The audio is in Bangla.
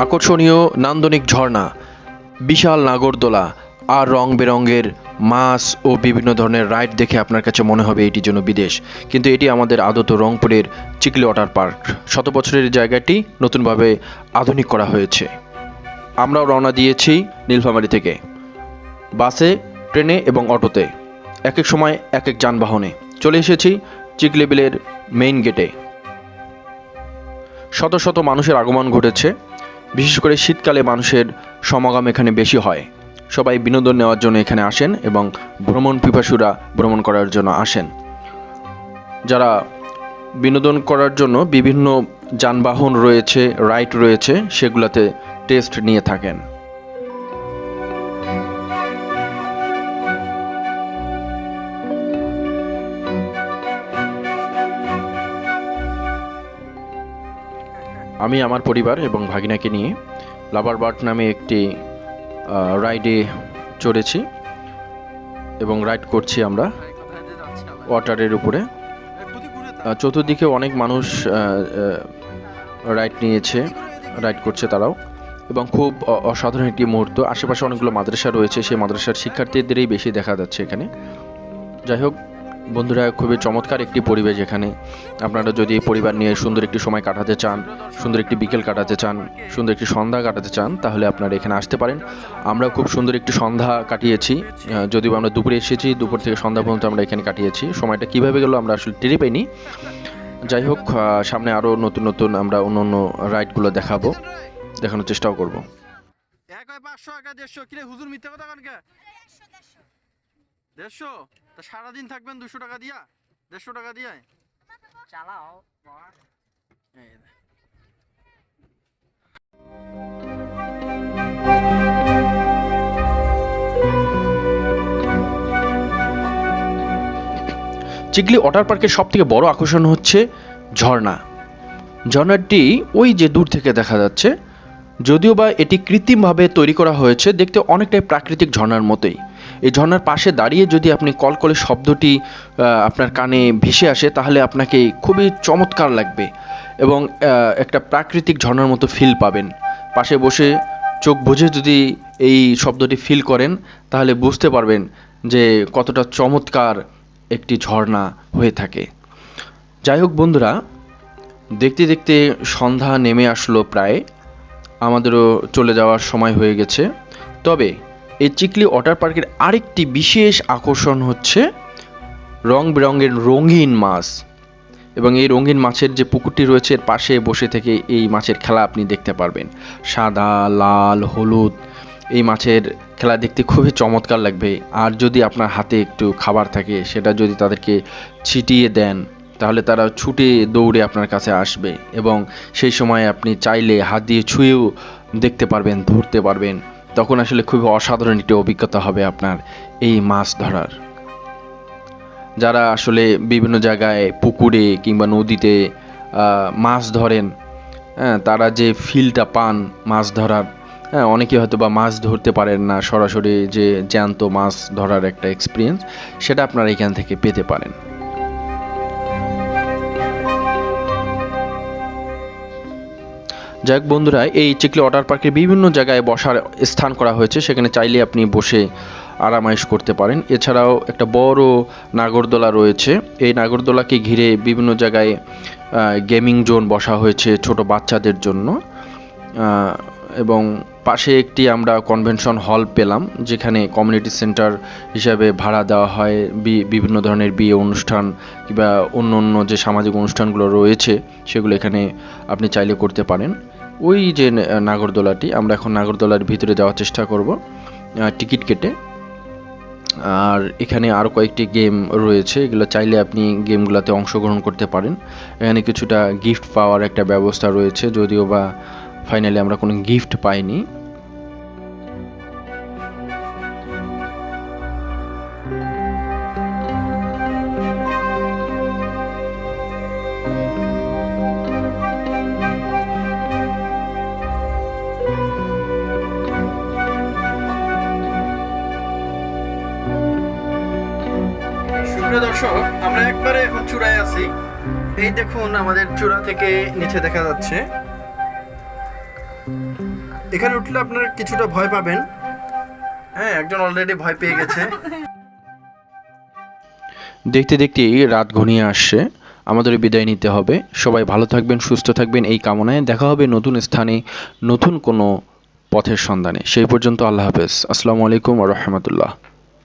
আকর্ষণীয় নান্দনিক ঝর্ণা, বিশাল নাগরদোলা আর রং বেরঙের মাছ ও বিভিন্ন ধরনের রাইড দেখে আপনার কাছে মনে হবে এটি যেন বিদেশ। কিন্তু এটি আমাদের আদত রংপুরের চিকলি ওয়াটার পার্ক। শত বছরের জায়গাটি নতুনভাবে আধুনিক করা হয়েছে। আমরাও রওনা দিয়েছি নীলফামারী থেকে। বাসে, ট্রেনে এবং অটোতে। এক এক সময় এক এক যানবাহনে। চলে এসেছি চিকলেবিলের মেইন গেটে। শত শত মানুষের আগমন ঘটেছে। বিশেষ করে শীতকালে মানুষের সমাগম এখানে বেশি হয়। সবাই বিনোদন নেওয়ার জন্য এখানে আসেন এবং ভ্রমণ পিপাসুরা ভ্রমণ করার জন্য আসেন। যারা বিনোদন করার জন্য বিভিন্ন যানবাহন রয়েছে, রাইড রয়েছে, সেগুলোতে টেস্ট নিয়ে থাকেন। আমি, আমার পরিবার এবং ভাগিনাকে নিয়ে লাভার বার্ড নামে একটি রাইডে চড়েছি এবং রাইড করছি আমরা ওয়াটারের উপরে। চতুর্দিকে অনেক মানুষ রাইড নিয়েছে রাইড করছে তারাও এবং খুব অসাধারণ একটি মুহূর্ত। আশেপাশে অনেকগুলো মাদ্রাসা রয়েছে, সেই মাদ্রাসার শিক্ষার্থীদেরই বেশি দেখা যাচ্ছে এখানে। যাই হোক বন্ধুরা, খুবই চমৎকার একটি পরিবেশ এখানে। আপনারা যদি পরিবার নিয়ে সুন্দর একটি সময় কাটাতে চান, সুন্দর একটি বিকেল কাটাতে চান, সুন্দর একটি সন্ধ্যা কাটাতে চান, তাহলে আপনারা এখানে আসতে পারেন। আমরা খুব সুন্দর একটি সন্ধ্যা কাটিয়েছি। যদিও আমরা দুপুরে এসেছি, দুপুর থেকে সন্ধ্যা পর্যন্ত আমরা এখানে কাটিয়েছি। সময়টা কীভাবে গেল আমরা আসলে টেরি পাইনি। যাই হোক সামনে আরও নতুন নতুন আমরা অন্য অন্য রাইডগুলো দেখাবো, দেখানোর চেষ্টাও করব। পাঁচশো দেড়শো কিরে হুজুর মিথ্যা কথা দেড়শো? তা সারাদিন থাকবেন দুশো টাকা দিয়া? দেড়শো টাকা দিয়ে চালাও এই চিকলি ওয়াটার পার্কের সব থেকে বড় আকর্ষণ হচ্ছে ঝর্ণা। ঝর্ণাটি ওই যে দূর থেকে দেখা যাচ্ছে যদিও বা এটি কৃত্রিমভাবে তৈরি করা হয়েছে দেখতে অনেকটাই প্রাকৃতিক ঝর্ণার মতোই। এই ঝর্নার পাশে দাঁড়িয়ে যদি আপনি কলকলে শব্দটি আপনার কানে ভেসে আসে, তাহলে আপনাকে খুবই চমৎকার লাগবে এবং একটা প্রাকৃতিক ঝর্নার মতো ফিল পাবেন। পাশে বসে চোখ বুঝে যদি এই শব্দটি ফিল করেন, তাহলে বুঝতে পারবেন যে কতটা চমৎকার একটি ঝর্ণা হয়ে থাকে। যাই হোক বন্ধুরা, দেখতে দেখতে সন্ধ্যা নেমে আসলো প্রায়। আমাদেরও চলে যাওয়ার সময় হয়ে গেছে। তবে এই চিকলি ওয়াটার পার্কের আরেকটি বিশেষ আকর্ষণ হচ্ছে রং বেরঙের রঙিন মাছ। এবং এই রঙিন মাছের যে পুকুরটি রয়েছে, এর পাশে বসে থেকে এই মাছের খেলা আপনি দেখতে পারবেন। সাদা, লাল, হলুদ, এই মাছের খেলা দেখতে খুবই চমৎকার লাগবে। আর যদি আপনার হাতে একটু খাবার থাকে, সেটা যদি তাদেরকে ছিটিয়ে দেন, তাহলে তারা ছুটে দৌড়ে আপনার কাছে আসবে। এবং সেই সময় আপনি চাইলে হাত দিয়ে ছুঁয়েও দেখতে পারবেন, ধরতে পারবেন। তখন আসলে খুবই অসাধারণ একটি অভিজ্ঞতা হবে আপনার এই মাছ ধরার। যারা আসলে বিভিন্ন জায়গায়, পুকুরে কিংবা নদীতে মাছ ধরেন হ্যাঁ তারা যে ফিলটা পান মাছ ধরার হ্যাঁ অনেকে হয়তো বা মাছ ধরতে পারেন না, সরাসরি যে জ্যান্ত মাছ ধরার একটা এক্সপিরিয়েন্স সেটা আপনারা এখান থেকে পেতে পারেন। যাই হোক বন্ধুরা, এই চিকলি ওয়াটার পার্কে বিভিন্ন জায়গায় বসার স্থান করা হয়েছে, সেখানে চাইলে আপনি বসে আরামাইশ করতে পারেন। এছাড়াও একটা বড় নাগরদোলা রয়েছে, এই নাগরদোলাকে ঘিরে বিভিন্ন জায়গায় গেমিং জোন বসা হয়েছে ছোট বাচ্চাদের জন্য। এবং পাশে একটি আমরা কনভেনশন হল পেলাম, যেখানে কমিউনিটি সেন্টার হিসাবে ভাড়া দেওয়া হয় বিভিন্ন ধরনের বিয়ে অনুষ্ঠান কিংবা অন্য অন্য যে সামাজিক অনুষ্ঠানগুলো রয়েছে, সেগুলো এখানে আপনি চাইলে করতে পারেন। ওই যে নাগরদোলাটি, আমরা এখন নাগরদোলার ভিতরে যাওয়ার চেষ্টা করব টিকিট কেটে। আর এখানে আরও কয়েকটি গেম রয়েছে, এগুলো চাইলে আপনি গেমগুলোতে অংশগ্রহণ করতে পারেন। এখানে কিছুটা গিফট পাওয়ার একটা ব্যবস্থা রয়েছে, যদিও বা ফাইনালি আমরা কোনো গিফট পাইনি। সুপ্রিয় দর্শক, আমরা একবারে এখন চূড়ায় আছি। এই দেখুন আমাদের চূড়া থেকে নিচে দেখা যাচ্ছে। এখানে উঠলে আপনারা কিছুটা ভয় পাবেন। হ্যাঁ একজন অলরেডি ভয় পেয়ে গেছে। দেখতে দেখতেই রাত ঘনিয়ে আসছে। আমাদের বিদায় নিতে হবে। সবাই ভালো থাকবেন, সুস্থ থাকবেন এই কামনায়। দেখা হবে নতুন স্থানে, নতুন কোনো পথের সন্ধানে। সেই পর্যন্ত আল্লাহ হাফেজ। আসসালামু আলাইকুম রহমতুল্লাহ।